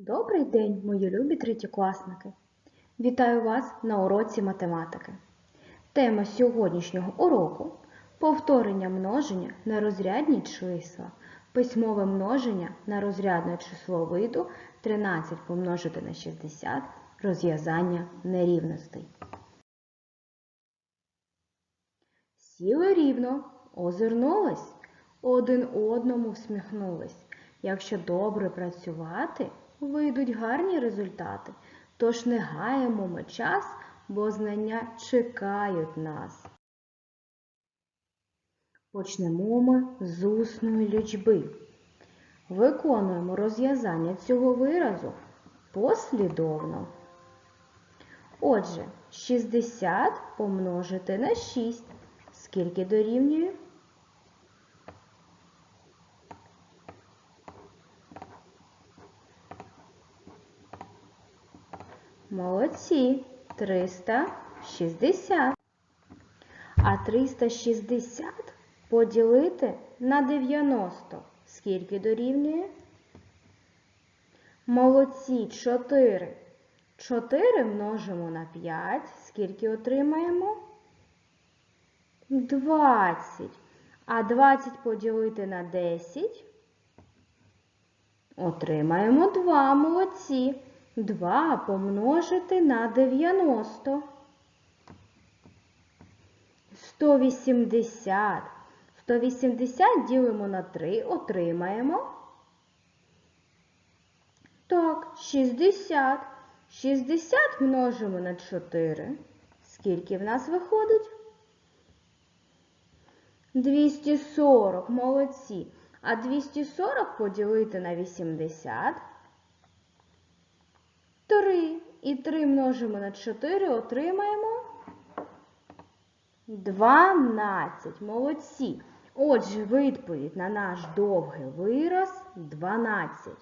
Добрий день, мої любі третєкласники! Вітаю вас на уроці математики. Тема сьогоднішнього уроку повторення множення на розрядні числа, письмове множення на розрядне число виду 13 помножити на 60, розв'язання нерівностей. Сіли рівно, озирнулись, один одному всміхнулись. Якщо добре працювати, вийдуть гарні результати. Тож не гаємо ми час, бо знання чекають нас. Почнемо ми з усної лічби. Виконуємо розв'язання цього виразу послідовно. Отже, 60 помножити на 6. Скільки дорівнює? Молодці. 360. А 360 поділити на 90. Скільки дорівнює? Молодці. 4. 4 множимо на 5. Скільки отримаємо? 20. А 20 поділити на 10. Отримаємо 2. Молодці. 2 помножити на 90. 180. 180 ділимо на 3, отримаємо. Так, 60. 60 множимо на 4. Скільки в нас виходить? 240. Молодці. А 240 поділити на 80. 3. І 3 множимо на 4, отримаємо 12. Молодці. Отже, відповідь на наш довгий вираз 12.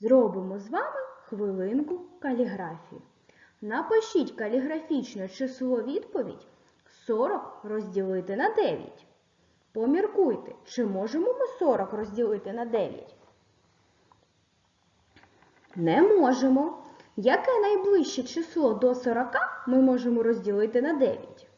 Зробимо з вами хвилинку каліграфії. Напишіть каліграфічне число відповідь 40 розділити на 9. Поміркуйте, чи можемо ми 40 розділити на 9? Не можемо. Яке найближче число до 40 ми можемо розділити на 9?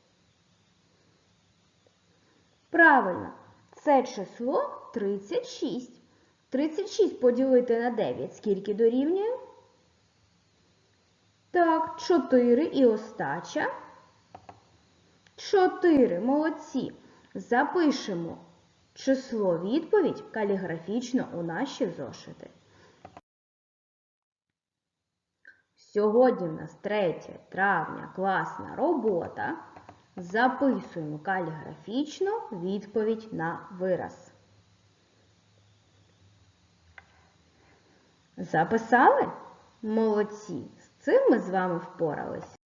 Правильно, це число 36. 36 поділити на 9. Скільки дорівнює? Так, 4 і остача. 4. Молодці. Запишемо число відповідь каліграфічно у наші зошити. Сьогодні в нас 3 травня класна робота. Записуємо каліграфічно відповідь на вираз. Записали? Молодці! З цим ми з вами впорались.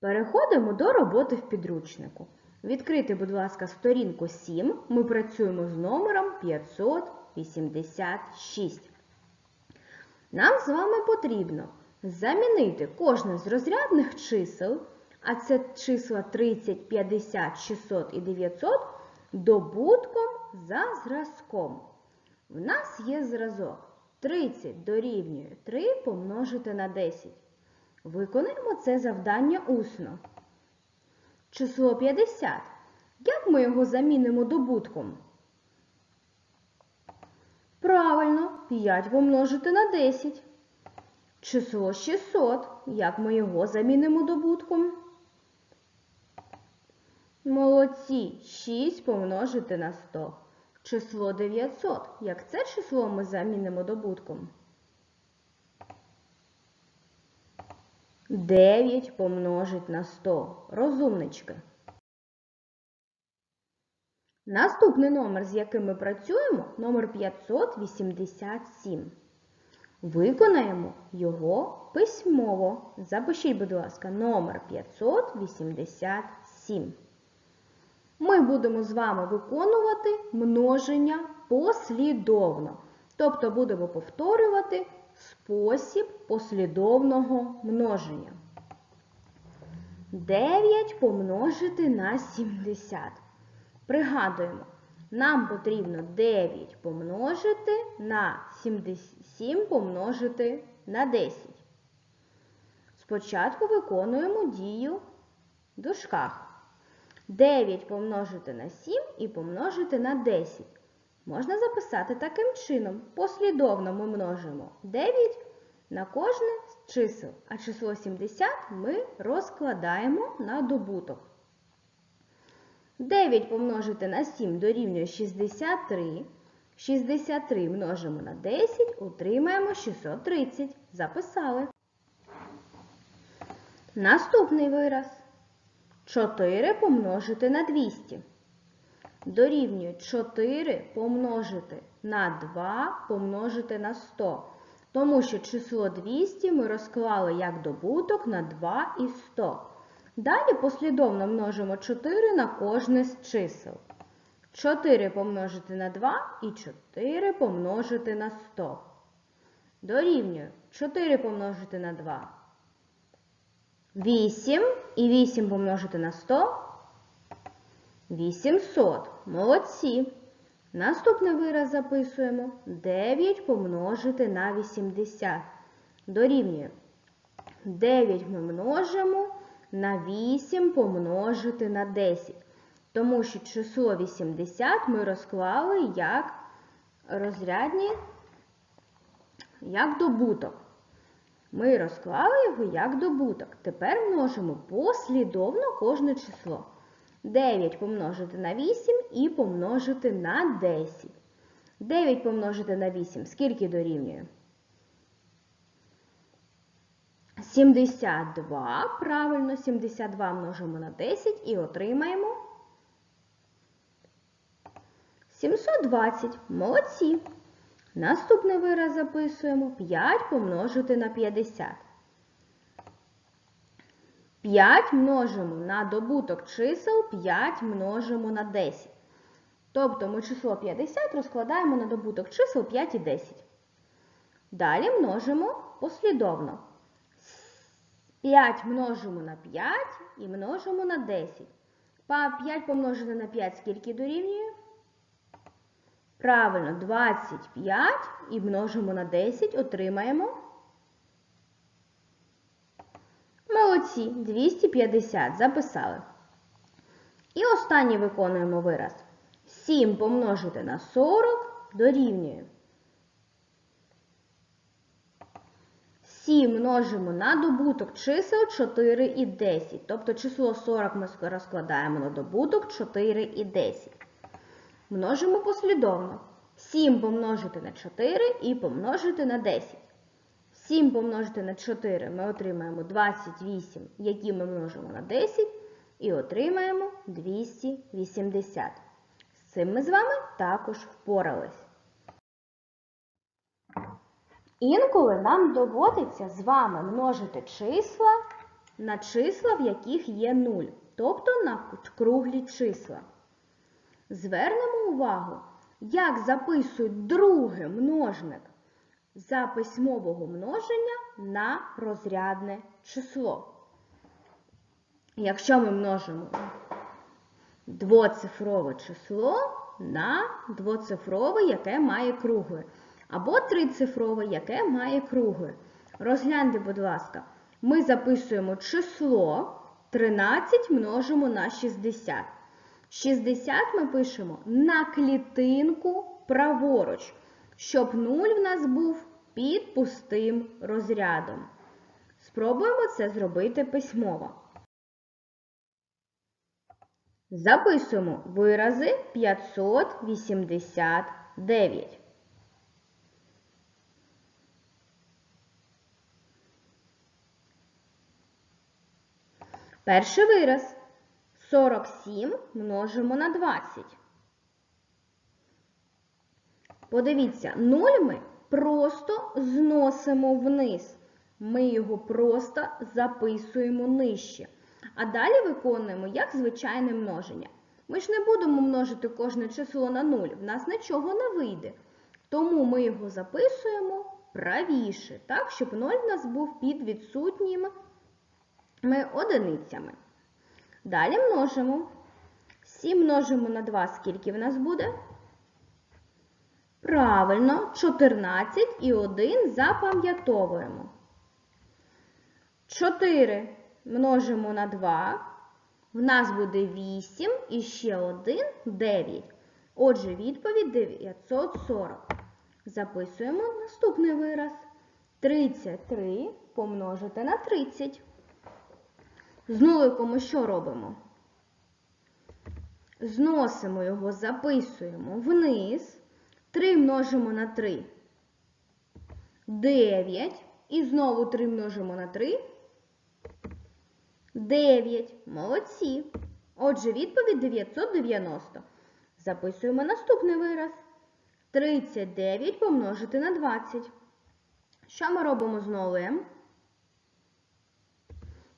Переходимо до роботи в підручнику. Відкрийте, будь ласка, сторінку 7. Ми працюємо з номером 586. Нам з вами потрібно замінити кожне з розрядних чисел, а це числа 30, 50, 600 і 900, добутком за зразком. В нас є зразок 30 дорівнює 3 помножити на 10. Виконаємо це завдання усно. Число 50. Як ми його замінимо добутком? Правильно, 5 помножити на 10. Число 600. Як ми його замінимо добутком? Молодці. 6 помножити на 100. Число 900. Як це число ми замінимо добутком? 9 помножить на 100. Розумнички. Наступний номер, з яким ми працюємо, номер 587. Виконаємо його письмово. Запишіть, будь ласка, номер 587. Ми будемо з вами виконувати множення послідовно. Тобто будемо повторювати спосіб послідовного множення. 9 помножити на 70. Пригадуємо, Нам потрібно 9 помножити на 7 помножити на 10. Спочатку виконуємо дію в дужках. 9 помножити на 7 і помножити на 10. Можна записати таким чином. Послідовно ми множимо 9 на кожне з чисел, а число 70 ми розкладаємо на добуток. 9 помножити на 7 дорівнює 63. 63 множимо на 10, отримаємо 630. Записали. Наступний вираз. 4 помножити на 200. Дорівнює 4 помножити на 2 помножити на 100. Тому що число 200 ми розклали як добуток на 2 і 100. Далі послідовно множимо 4 на кожне з чисел. 4 помножити на 2 і 4 помножити на 100. Дорівнює 4 помножити на 2. 8 і 8 помножити на 100. 800. Молодці. Наступний вираз записуємо 9 помножити на 80. Дорівнює 9 ми множимо на 8 помножити на 10. Тому що число 80 ми розклали як розрядні, як добуток. Ми розклали його як добуток. Тепер множимо послідовно кожне число. 9 помножити на 8 і помножити на 10. 9 помножити на 8 скільки дорівнює? 72. Правильно, 72 множимо на 10 і отримаємо 720. Молодці. Наступний вираз записуємо 5 помножити на 50. 5 множимо на добуток чисел 5 множимо на 10. Тобто ми число 50 розкладаємо на добуток чисел 5 і 10. Далі множимо послідовно. 5 множимо на 5 і множимо на 10. 5 помножити на 5 скільки дорівнює? Правильно, 25 і множимо на 10, отримаємо. Молодці, 250 записали. І останній виконуємо вираз. 7 помножити на 40 дорівнює. 7 множимо на добуток чисел 4 і 10. Тобто число 40 ми розкладаємо на добуток 4 і 10. Множимо послідовно. 7 помножити на 4 і помножити на 10. 7 помножити на 4 ми отримаємо 28, які ми множимо на 10, і отримаємо 280. З цим ми з вами також впорались. Інколи нам доводиться з вами множити числа на числа, в яких є 0, тобто на круглі числа. Звернемо увагу, як записують другий множник за письмового множення на розрядне число. Якщо ми множимо двоцифрове число на двоцифрове, яке має кругле, або трицифрове, яке має кругле. Розгляньте, будь ласка, ми записуємо число 13 множимо на 60. 60 ми пишемо на клітинку праворуч, щоб 0 в нас був під пустим розрядом. Спробуємо це зробити письмово. Записуємо вирази 589. Перший вираз 47 множимо на 20. Подивіться, 0 ми просто зносимо вниз. Ми його просто записуємо нижче. А далі виконуємо як звичайне множення. Ми ж не будемо множити кожне число на 0, в нас нічого не вийде. Тому ми його записуємо правіше, так, щоб 0 в нас був під відсутніми одиницями. Далі множимо 7 множимо на 2, скільки в нас буде? Правильно, 14 і 1 запам'ятовуємо. 4 множимо на 2. В нас буде 8 і ще 1 9. Отже, відповідь 940. Записуємо наступний вираз. 33 помножити на 30. З нуликом ми що робимо? Зносимо його, записуємо вниз. 3 множимо на 3. 9. І знову 3 множимо на 3. 9. Молодці. Отже, відповідь 990. Записуємо наступний вираз. 39 помножити на 20. Що ми робимо з нулем?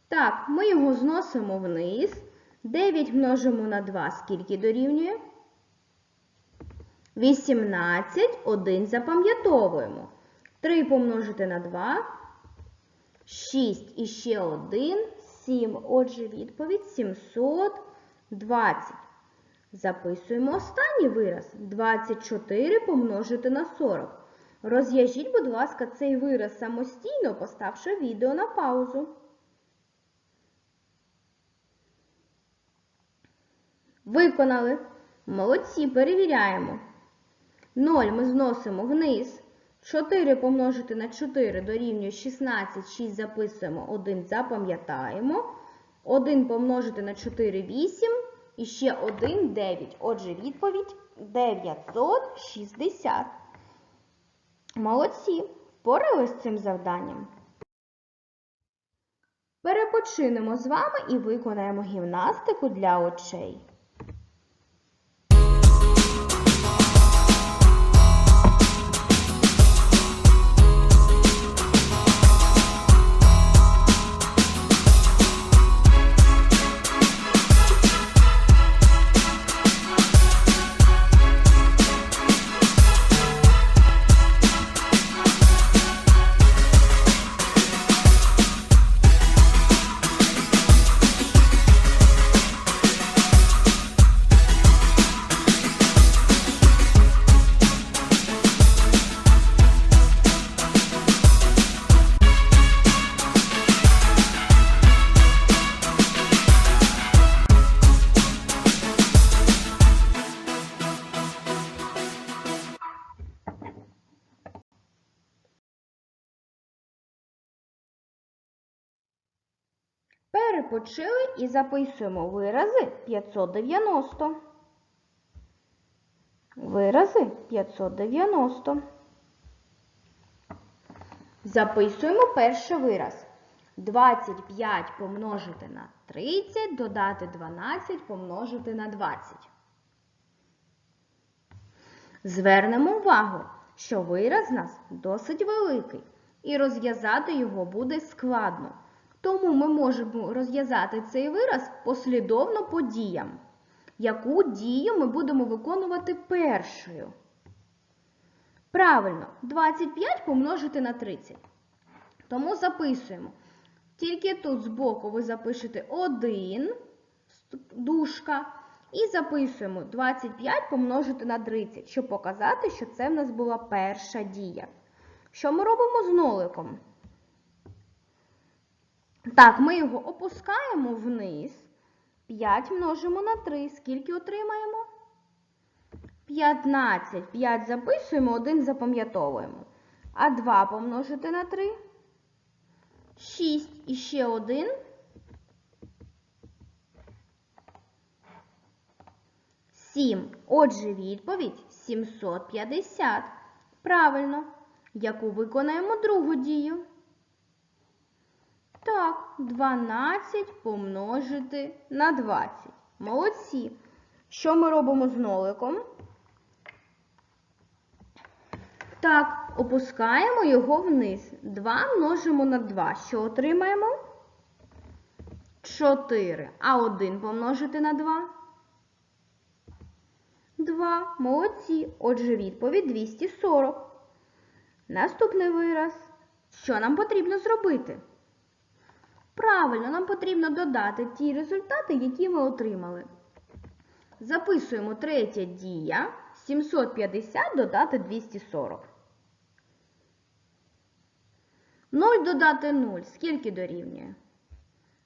Так, ми його зносимо вниз. 9 множимо на 2, скільки дорівнює? 18, 1 запам'ятовуємо. 3 помножити на 2, 6 і ще 1, 7. Отже, відповідь 720. Записуємо останній вираз. 24 помножити на 40. Розв'яжіть, будь ласка, цей вираз самостійно, поставши відео на паузу. Виконали. Молодці, перевіряємо. 0 ми зносимо вниз. 4 помножити на 4 дорівнює 16, 6 записуємо, 1 запам'ятаємо. 1 помножити на 4 8 і ще 1 9. Отже, відповідь 960. Молодці, впоралися з цим завданням. Перепочинемо з вами і виконаємо гімнастику для очей. Перепочили і записуємо вирази 590. Вирази 590. Записуємо перший вираз. 25 помножити на 30, додати 12 помножити на 20. Звернемо увагу, що вираз у нас досить великий, і розв'язати його буде складно. Тому ми можемо розв'язати цей вираз послідовно по діям. Яку дію ми будемо виконувати першою? Правильно, 25 помножити на 30. Тому записуємо. Тільки тут збоку ви запишете 1 дужка, і записуємо 25 помножити на 30, щоб показати, що це в нас була перша дія. Що ми робимо з ноликом? Так, ми його опускаємо вниз. 5 множимо на 3. Скільки отримаємо? 15. 5 записуємо, 1 запам'ятовуємо. А 2 помножити на 3. 6 і ще 1. 7. Отже, відповідь 750. Правильно. Яку виконаємо другу дію? Так, 12 помножити на 20. Молодці. Що ми робимо з ноликом? Так, опускаємо його вниз. 2 множимо на 2. Що отримаємо? 4. А 1 помножити на 2? 2. Молодці. Отже, відповідь 240. Наступний вираз. Що нам потрібно зробити? Правильно, нам потрібно додати ті результати, які ми отримали. Записуємо третя дія. 750 додати 240. 0 додати 0. Скільки дорівнює?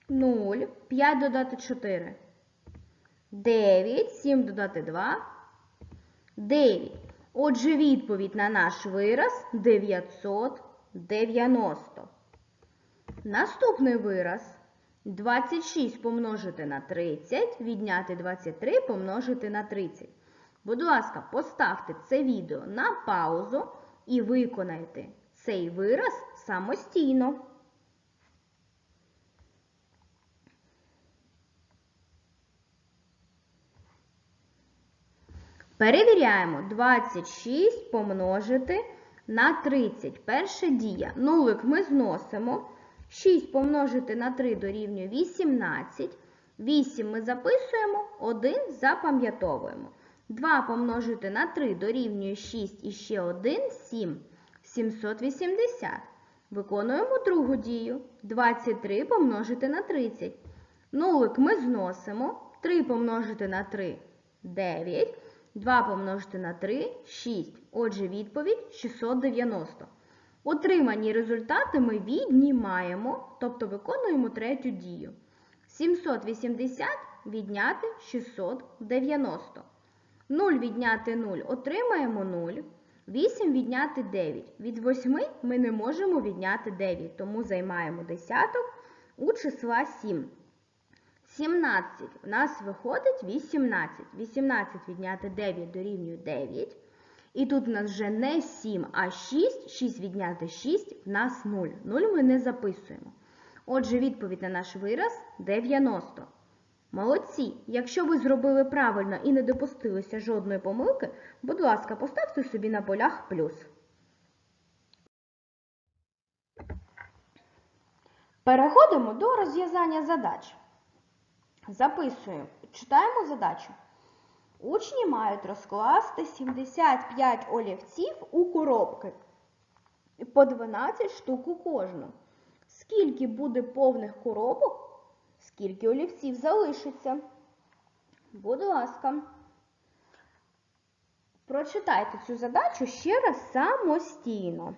0. 5 додати 4. 9. 7 додати 2. 9. Отже, відповідь на наш вираз 990. Наступний вираз 26 помножити на 30, відняти 23 помножити на 30. Будь ласка, поставте це відео на паузу і виконайте цей вираз самостійно. Перевіряємо 26 помножити на 30. Перша дія. Нулик ми зносимо. 6 помножити на 3 дорівнює 18. 8 ми записуємо, 1 запам'ятовуємо. 2 помножити на 3 дорівнює 6 і ще 1 7. 780. Виконуємо другу дію. 23 помножити на 30. Нулик ми зносимо. 3 помножити на 3 9. 2 помножити на 3 6. Отже, відповідь 690. Отримані результати ми віднімаємо, тобто виконуємо третю дію. 780 відняти 690. 0 відняти 0 отримаємо 0. 8 відняти 9. Від 8 ми не можемо відняти 9, тому займаємо десяток у числа 7. 17 у нас виходить 18. 18 відняти 9 дорівнює 9. І тут у нас вже не 7, а 6. 6 відняти 6 в нас 0. 0 ми не записуємо. Отже, відповідь на наш вираз 90. Молодці! Якщо ви зробили правильно і не допустилися жодної помилки, будь ласка, поставте собі на полях плюс. Переходимо до розв'язання задач. Записуємо, читаємо задачу. Учні мають розкласти 75 олівців у коробки. По 12 штук у кожну. Скільки буде повних коробок, скільки олівців залишиться? Будь ласка. Прочитайте цю задачу ще раз самостійно.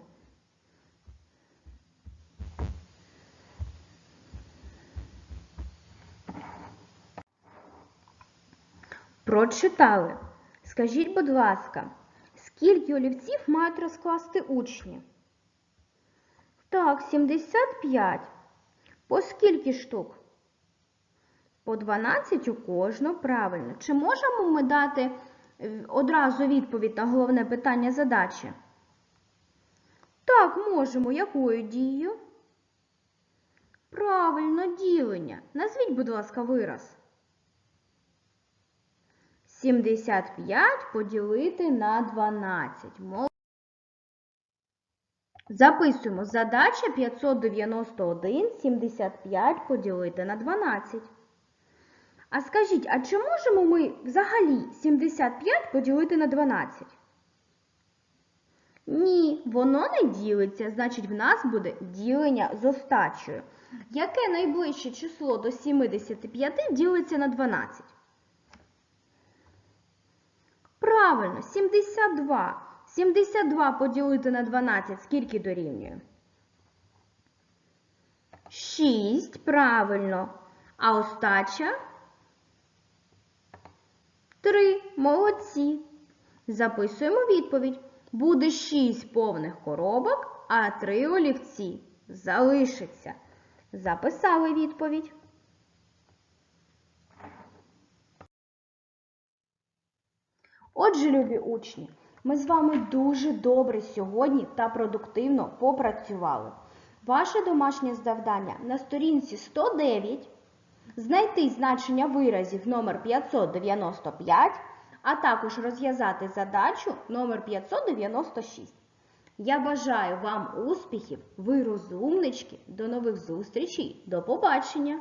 Прочитали. Скажіть, будь ласка, скільки олівців мають розкласти учні? Так, 75. По скільки штук? По 12 у кожну, правильно. Чи можемо ми дати е, одразу відповідь на головне питання задачі? Так, можемо. Якою дією? Правильно, ділення. Назвіть, будь ласка, вираз. 75 поділити на 12. Записуємо. Задача 591, 75 поділити на 12. А скажіть, а чи можемо ми взагалі 75 поділити на 12? Ні, воно не ділиться, значить в нас буде ділення з остачею. Яке найближче число до 75 ділиться на 12? Правильно, 72. 72 поділити на 12 скільки дорівнює? 6, правильно. А остача? 3. Молодці. Записуємо відповідь. Буде 6 повних коробок, а 3 олівці. Залишиться. Записали відповідь. Отже, любі учні, ми з вами дуже добре сьогодні та продуктивно попрацювали. Ваше домашнє завдання на сторінці 109 знайти значення виразів номер 595, а також розв'язати задачу номер 596. Я бажаю вам успіхів, ви розумнички, до нових зустрічей, до побачення!